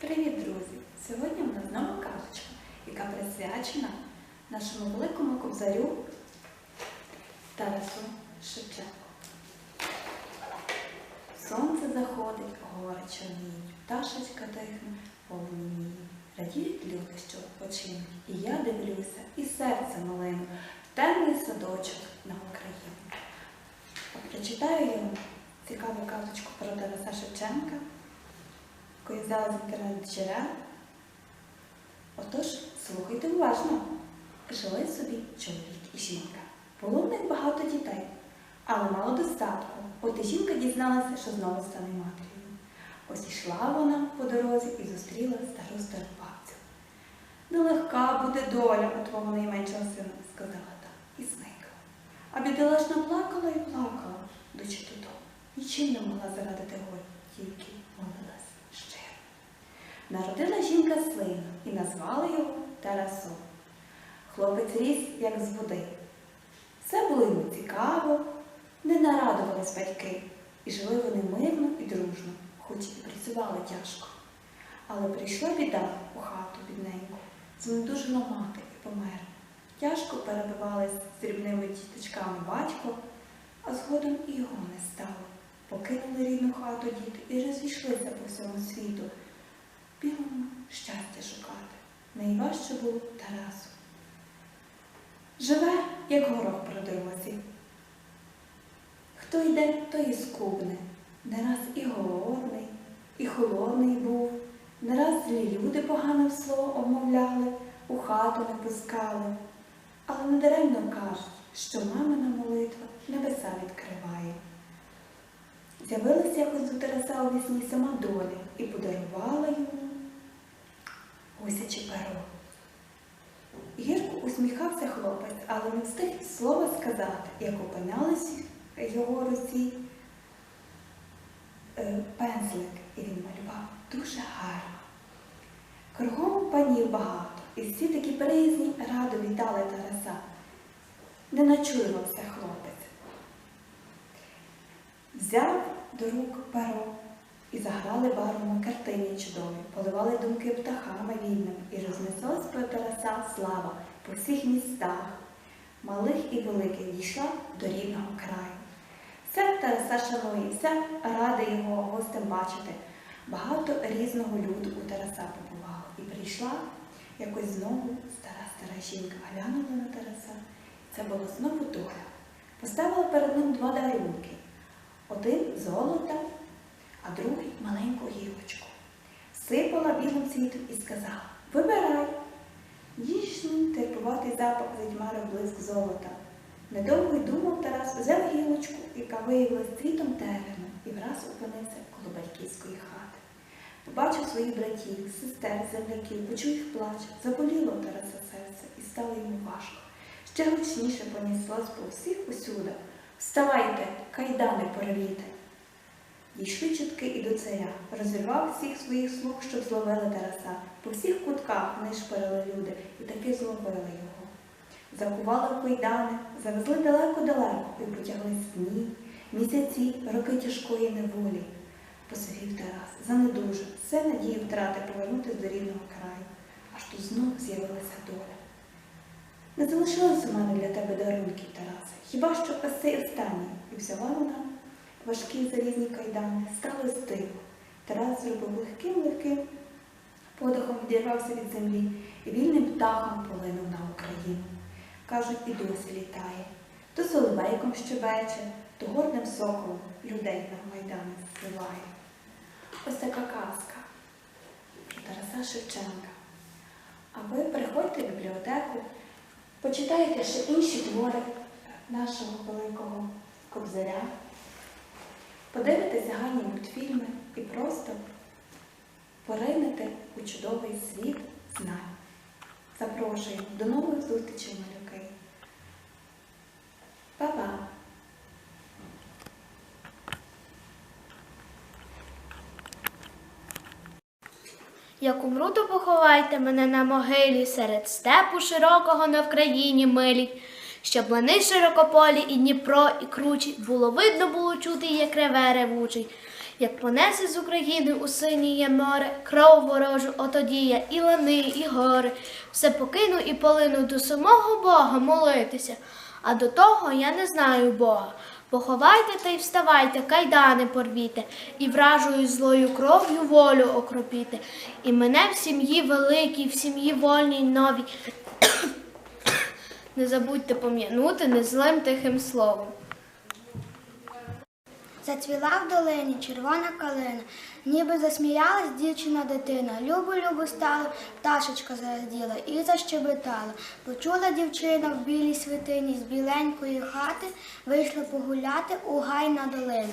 Привіт, друзі! Сьогодні в нас знову казочка, яка присвячена нашому великому кобзарю Тарасу Шевченку. Сонце заходить, гори чорніють, пташечка тихне, полоніє. Радіють люди, що відпочинуть. І я дивлюся, і серце малине, в темний садочок на Україну. Прочитаю йому цікаву казочку про Тараса Шевченка взяла з інтернет-джерел. Отож, слухайте уважно. Жили собі чоловік і жінка. Було в них багато дітей, але мало достатку. От і жінка дізналася, що знову стане матір'ю. Ось ішла вона по дорозі і зустріла стару стару бабцю. Нелегка буде доля у твого найменшого сина, сказала та і зникла. А бідолашна плакала і плакала, дочі додому. Нічим не могла зарадити горі, тільки щиро. Народила жінка сина і назвали його Тарасом. Хлопець ріс, як з води. Все було йому цікаво, не нарадувались батьки, і жили вони мирно і дружно, хоч і працювали тяжко. Але прийшла біда у хату бідненьку, знедужила мати і померла. Тяжко перебивались з дрібними діточками батько, а згодом і його не стало. Покинули рідну хату діти і розійшлися по всьому світу. Білому щастя шукати. Найважче було Тарасу. Живе, як горох по дорозі. Хто йде, той і скубне. Не раз і голодний, і холодний був, не раз злі люди погане слово обмовляли, у хату не пускали. Але недаремно кажуть, що мамина молитва небеса відкриває. З'явилася якось до Тараса у вісні сама доля і подарувала йому гусяче перо. Гірко усміхався хлопець, але не встиг слова сказати, як опинялись його руці е, пензлик, і він малював дуже гарно. Кругом панів багато, і всі такі приязні радо вітали Тараса. Не начуювався хлопець. Взяв до рук перо і заграли барвами на картині чудові, поливали думки птахами вільними, і рознеслась Тараса слава по всіх містах, малих і великих дійшла до рідного краю. Все Тараса шанує, все ради його гостем бачити. Багато різного люду у Тараса побувало. І прийшла якось знову стара стара жінка, глянула на Тараса. Це була знову доля. Поставила перед ним два дарунки. Один золота, а другий маленьку гілочку. Сипала білим цвітом і сказала Вибирай. Ніжний терпуватий запах затьмарив блиск золота. Недовго й думав Тарас, взяв гілочку, яка виявилась цвітом терену, і враз опинився коло батьківської хати. Побачив своїх братів, сестер, земляків, почув їх плач, заболіло Тараса серце і стало йому важко. Ще гучніше понеслось по всіх усюдах. Вставайте, кайдани порвіте. Дійшли чутки і до царя, розірвав всіх своїх слуг, щоб зловили Тараса. По всіх кутках нишпорили люди і таки зловили його. Закували кайдани, завезли далеко-далеко і потягли дні, місяці, роки тяжкої неволі. Посивів Тарас, занедужав, все надії втрати повернутися до рідного краю, аж тут знов з'явилася доля. Не залишилось у мене для тебе дарунків, Тарасе, хіба що ось цей останній. І взяла вона важкі залізні кайдани, стали стихо. Тарас зробив легким-легким, подихом відірвався від землі і вільним птахом полинув на Україну. Кажуть, і досі літає. То соловейком щебече, то гордим соколом людей на майдані зливає. Ось така казка Тараса Шевченка. А ви приходьте в бібліотеку, почитайте ще інші твори нашого великого кобзаря, подивитеся гарні мультфільми і просто поринете у чудовий світ знань. Запрошуємо до нових зустрічей, малюки. Па-па! Як умру, то поховайте мене на могилі серед степу широкого на Вкраїні милій, щоб лани широкополі і Дніпро, і кручі, було видно було чути, як реве ревучий, Як понесе з України у синіє море, кров ворожу отодіє, і лани, і гори. Все покину і полину до самого Бога молитися. А до того я не знаю Бога. Поховайте та й вставайте, кайдани порвіте, і вражою злою кров'ю волю окропіте. І мене в сім'ї великій, в сім'ї вольній новій. Не забудьте пом'янути незлим тихим словом. Зацвіла в долині червона калина, ніби засміялась дівчина дитина. Любу, любу стало, пташечка зараділа і защебетала. Почула дівчина в білій свитині з біленької хати, вийшла погуляти у гай на долину.